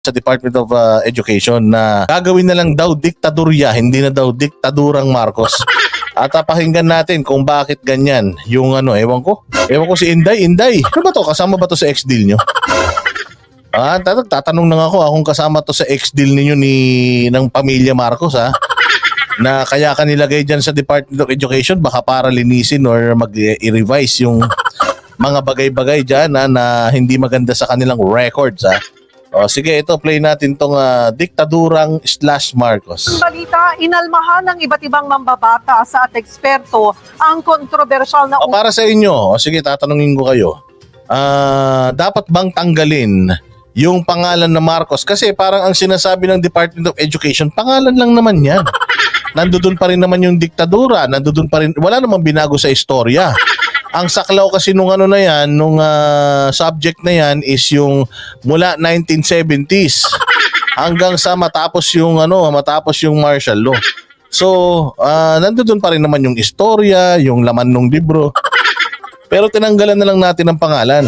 sa Department of uh, Education na gagawin na lang daw diktadurya, hindi na daw diktadurang Marcos. At uh, pakinggan natin kung bakit ganyan yung ano, ewan ko. Ewan ko si Inday. Inday, ano ba to? Kasama ba to sa ex-deal nyo? Ah, tat- tatanong na nga ako ah, kung kasama to sa ex-deal ninyo ni ng pamilya Marcos ha. Na kaya ka nilagay dyan sa Department of Education baka para linisin or mag-revise yung mga bagay-bagay dyan ha, na hindi maganda sa kanilang records ha. O sige, ito play natin tong ah, diktadurang slash Marcos. Balita, inalmahan ng iba't ibang mambabata sa at eksperto ang kontrobersyal na O para sa inyo, o sige tatanungin ko kayo. Ah, dapat bang tanggalin yung pangalan na Marcos kasi parang ang sinasabi ng Department of Education, pangalan lang naman 'yan. Nandoon pa rin naman yung diktadura, nandoon pa rin wala namang binago sa istorya. Ang saklaw kasi nung ano na 'yan, nung ah, subject na 'yan is yung mula 1970s hanggang sa matapos yung ano, matapos yung martial law. So, ah nandoon pa rin naman yung istorya, yung laman ng libro. Pero tinanggalan na lang natin ang pangalan.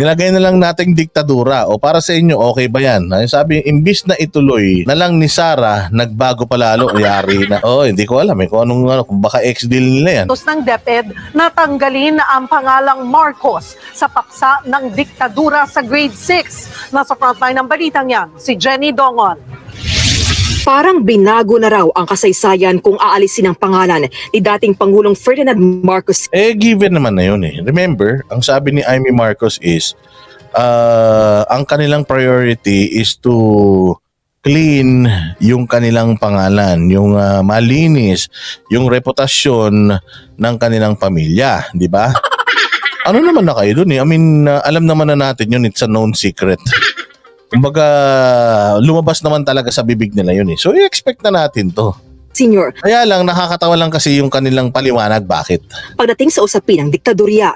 Ginagay na lang nating diktadura. O para sa inyo, okay ba yan? Ay, sabi, imbis na ituloy na lang ni Sara, nagbago pa lalo, yari na. Oh, hindi ko alam eh, kung anong, ano, kung baka ex-deal nila yan. utos ng DepEd na tanggalin ang pangalang Marcos sa paksa ng diktadura sa grade 6. Nasa frontline ng balitang yan, si Jenny Dongon. Parang binago na raw ang kasaysayan kung aalisin ang pangalan ni dating Pangulong Ferdinand Marcos Eh, given naman na yun eh. Remember, ang sabi ni Amy Marcos is, uh, ang kanilang priority is to clean yung kanilang pangalan, yung ah, malinis, yung reputasyon ng kanilang pamilya, di ba? Ano naman na kayo dun eh? I mean, ah, alam naman na natin yun, it's a known secret. Kumbaga, lumabas naman talaga sa bibig nila yun eh. So, i-expect na natin to. Sr. Kaya lang, nakakatawa lang kasi yung kanilang paliwanag bakit. pagdating sa usapin ng diktadurya.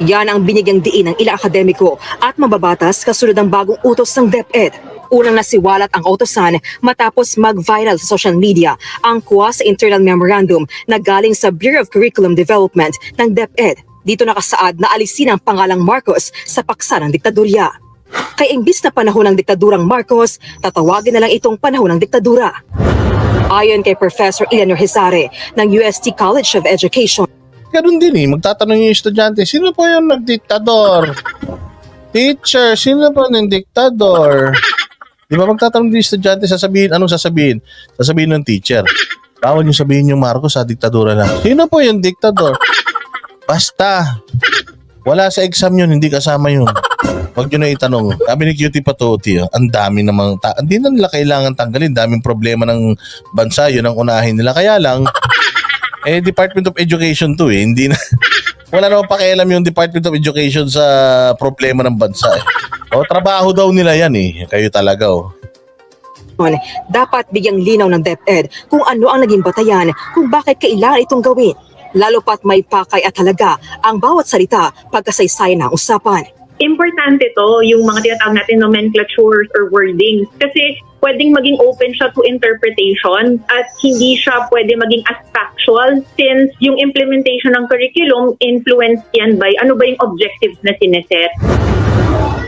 Yan ang binigyang diin ng ilang akademiko at mababatas kasunod ng bagong utos ng DepEd. Unang nasiwalat ang utosan matapos mag-viral sa social media ang kuha sa internal memorandum na galing sa Bureau of Curriculum Development ng DepEd. Dito nakasaad na alisin ang pangalang Marcos sa paksa ng diktadurya. Kaya imbis na panahon ng diktadurang Marcos, tatawagin na lang itong panahon ng diktadura. Ayon kay Professor Eleanor Hizare ng UST College of Education, Ganun din eh, magtatanong yung estudyante, sino po yung nagdiktador? Teacher, sino po yung diktador? Di ba magtatanong yung estudyante, sasabihin, anong sasabihin? Sasabihin ng teacher. Bawal yung sabihin yung Marcos sa diktadura lang. Sino po yung diktador? Basta. Wala sa exam yun, hindi kasama yun. Huwag nyo na itanong. Sabi ni Cutie Patuti, oh, ang dami namang, ta- hindi na nila kailangan tanggalin. Daming problema ng bansa, yun ang unahin nila. Kaya lang, eh, Department of Education to eh. Hindi na, wala namang pakialam yung Department of Education sa problema ng bansa eh. O, trabaho daw nila yan eh. Kayo talaga oh. dapat bigyang linaw ng DepEd kung ano ang naging batayan kung bakit kailangan itong gawin. Lalo pat may pakay at halaga ang bawat salita pagkasaysayan ng usapan. Importante to, yung mga tinatawag natin nomenclatures or wordings. Kasi pwedeng maging open siya to interpretation at hindi siya pwede maging as factual since yung implementation ng curriculum influenced yan by ano ba yung objectives na sineset.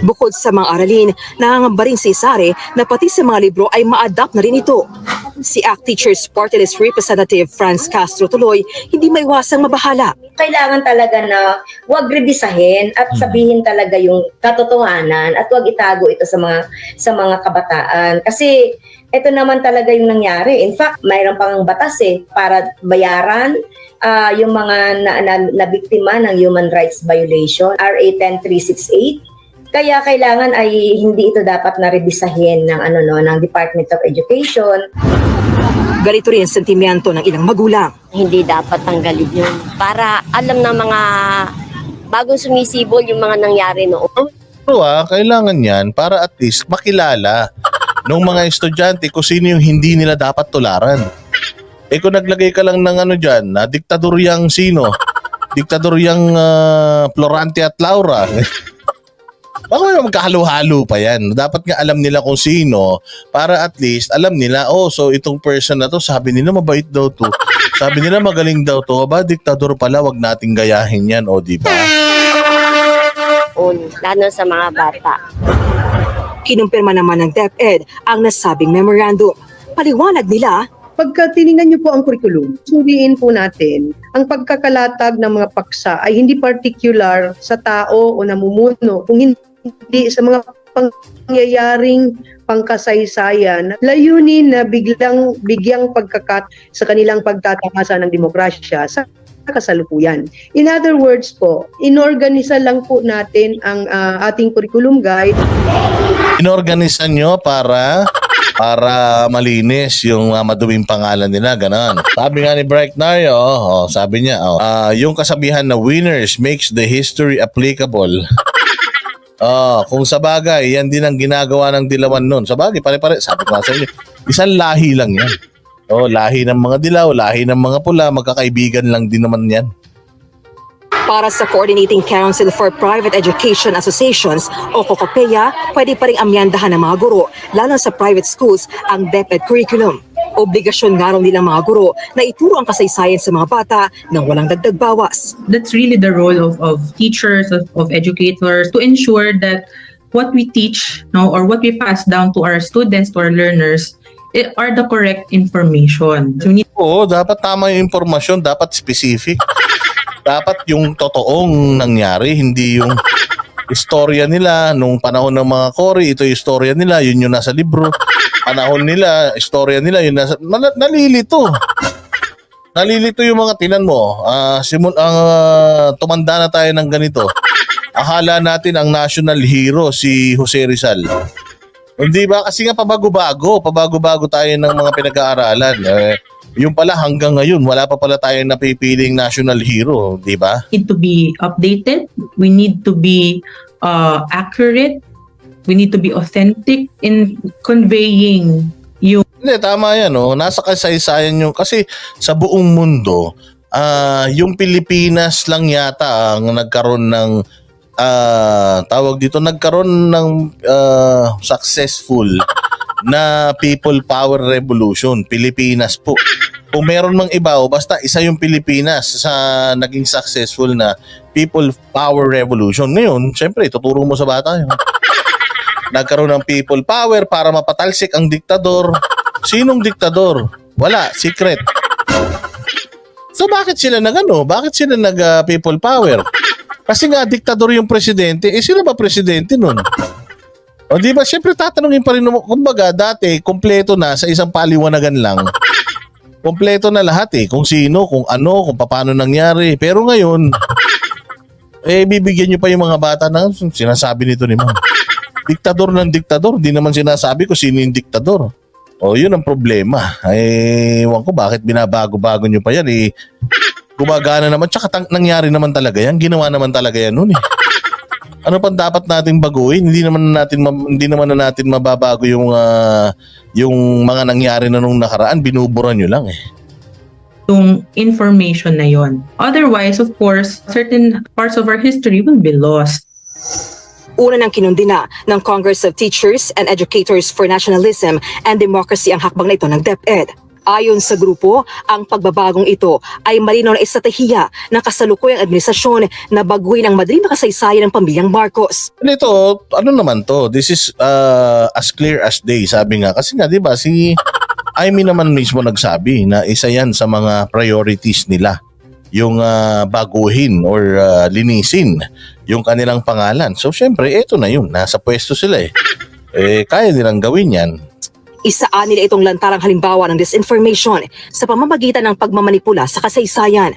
Bukod sa mga aralin, nangangamba rin si Sare na pati sa mga libro ay ma-adapt na rin ito. Si ACT Teachers Party Representative Franz Castro tuloy, hindi maiwasang mabahala. Kailangan talaga na wag rebisahin at sabihin talaga yung katotohanan at wag itago ito sa mga sa mga kabataan kasi ito naman talaga yung nangyari. In fact, mayroon pang batas eh para bayaran ah, yung mga na, na, na biktima ng human rights violation, RA 10368. Kaya kailangan ay hindi ito dapat na rebisahin ng ano no ng Department of Education. Ganito rin ang sentimiento ng ilang magulang. Hindi dapat tanggalin yun. Para alam ng mga bagong sumisibol yung mga nangyari noon. Pero ah, kailangan yan para at least makilala ng mga estudyante kung sino yung hindi nila dapat tularan. Eh kung naglagay ka lang ng ano dyan, na diktadoryang sino? Diktadoryang ah, Florante at Laura. Baka may magkahalo-halo pa yan. Dapat nga alam nila kung sino para at least alam nila, oh, so itong person na to, sabi nila mabait daw to. Sabi nila magaling daw to. Ba, diktador pala, wag nating gayahin yan, o di ba? lalo sa mga bata. Kinumpirma naman ng DepEd ang nasabing memorandum. Paliwanag nila, Pagka tiningnan niyo po ang curriculum, suriin po natin, ang pagkakalatag ng mga paksa ay hindi particular sa tao o namumuno, kung hindi sa mga pangyayaring pangkasaysayan, layunin na biglang bigyang pagkakat sa kanilang pagtatamasa ng demokrasya sa kasalukuyan. In other words po, inorganisa lang po natin ang ah, ating curriculum guide Inorganisan nyo para para malinis yung uh, maduming pangalan nila, ganon. Sabi nga ni Bright Nario, oh, sabi niya, oh, ah, yung kasabihan na winners makes the history applicable. Oh, kung sa bagay, yan din ang ginagawa ng dilawan nun. Sa bagay, pare-pare, sabi ko sa inyo, isang lahi lang yan. Oh, lahi ng mga dilaw, lahi ng mga pula, magkakaibigan lang din naman yan. para sa Coordinating Council for Private Education Associations o COCOPEA, pwede pa rin amyandahan ng mga guro, lalo sa private schools, ang DepEd curriculum. Obligasyon nga raw nilang mga guro na ituro ang kasaysayan sa mga bata nang walang dagdag bawas. that's really the role of, of teachers, of, of educators, to ensure that what we teach no, or what we pass down to our students, to our learners, eh, are the correct information. So need Oo, dapat tama yung impormasyon, dapat specific. dapat yung totoong nangyari, hindi yung istorya nila nung panahon ng mga Cory, ito yung istorya nila, yun yung nasa libro. Panahon nila, istorya nila, yun nasa... Nal- nalilito. Nalilito yung mga tinan mo. Ah, simul ang ah, tumanda na tayo ng ganito. Akala natin ang national hero si Jose Rizal. Hindi ba? Kasi nga pabago-bago. Pabago-bago tayo ng mga pinag-aaralan. Eh, yung pala hanggang ngayon, wala pa pala tayong napipiling national hero. Di ba? to be updated. We need to be uh, accurate. We need to be authentic in conveying yung Hindi, tama yan. Oh. Nasa kasaysayan yung... Kasi sa buong mundo, ah yung Pilipinas lang yata ang nagkaroon ng... ah tawag dito, nagkaroon ng ah, successful na people power revolution. Pilipinas po. Kung meron mang iba o basta isa yung Pilipinas sa naging successful na people power revolution. Ngayon, syempre, tuturo mo sa bata yun. Nagkaroon ng people power para mapatalsik ang diktador. Sinong diktador? Wala, secret. So bakit sila nagano? Bakit sila nag ah, people power? Kasi nga diktador yung presidente, eh sino ba presidente nun? O di ba, syempre tatanungin pa rin kumbaga dati, kompleto na sa isang paliwanagan lang. Kompleto na lahat eh, kung sino, kung ano, kung paano nangyari. Pero ngayon, eh bibigyan nyo pa yung mga bata ng sinasabi nito ni ma'am. Diktador ng diktador, di naman sinasabi ko sino yung diktador. O yun ang problema. Eh, ewan ko bakit binabago-bago nyo pa yan eh. Gumagana naman, tsaka tang- nangyari naman talaga yan. Ginawa naman talaga yan noon eh. Ano pang dapat nating baguhin? Hindi naman natin ma- hindi naman na natin mababago yung ah, yung mga nangyari na nung nakaraan, binubura nyo lang eh. yung information na yon. Otherwise, of course, certain parts of our history will be lost. Una nang kinundina ng Congress of Teachers and Educators for Nationalism and Democracy ang hakbang na ito ng DepEd. Ayon sa grupo, ang pagbabagong ito ay malinaw na estratehiya ng kasalukuyang administrasyon na baguhin ang madaling na kasaysayan ng pamilyang Marcos. Ito, ano naman to? This is uh, as clear as day, sabi nga. Kasi nga, di ba, si Amy naman mismo nagsabi na isa yan sa mga priorities nila. Yung ah, baguhin or ah, linisin yung kanilang pangalan. So, syempre, ito na yun. Nasa pwesto sila eh. Eh, kaya nilang gawin yan. Isaan nila itong lantarang halimbawa ng disinformation sa pamamagitan ng pagmamanipula sa kasaysayan.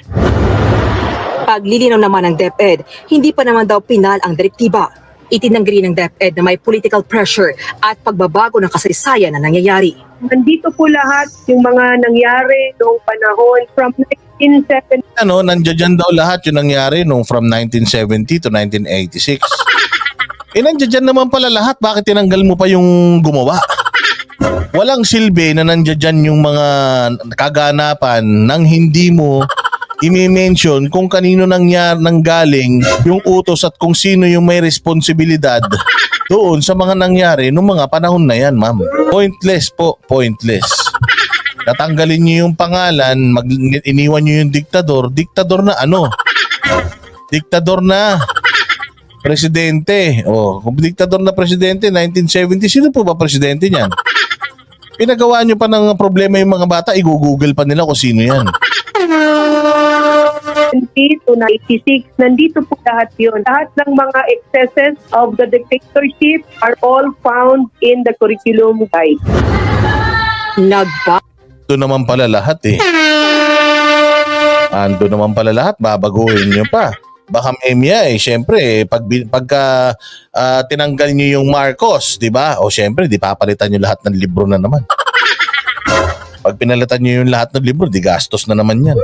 Paglilinaw naman ng DepEd, hindi pa naman daw pinal ang direktiba. Itinanggi ng DepEd na may political pressure at pagbabago ng kasaysayan na nangyayari. Nandito po lahat yung mga nangyari noong panahon from 1970 Ano, nandiyan dyan daw lahat yung nangyari nung from 1970 to 1986. Eh, nandiyan naman pala lahat. Bakit tinanggal mo pa yung gumawa? Walang silbi na nandiyan yung mga kaganapan nang hindi mo imi-mention kung kanino nangyar nanggaling yung utos at kung sino yung may responsibilidad doon sa mga nangyari nung mga panahon na yan, ma'am. Pointless po, pointless. Natanggalin niyo yung pangalan, mag, iniwan niyo yung diktador, diktador na ano? Diktador na. presidente. Oh, kung diktador na presidente, 1970, sino po ba presidente niyan? Pinagawa nyo pa ng problema yung mga bata, i-google pa nila kung sino yan. 70 to 96, nandito po lahat yun. Lahat ng mga excesses of the dictatorship are all found in the curriculum guide. Nagba Ito naman pala lahat eh. Ando naman pala lahat, babaguhin nyo pa. Baka memya eh, syempre, eh, pag, pagka ah, tinanggal nyo yung Marcos, di ba? O syempre, di papalitan nyo lahat ng libro na naman. Pag pinalitan nyo yung lahat ng libro, di gastos na naman yan.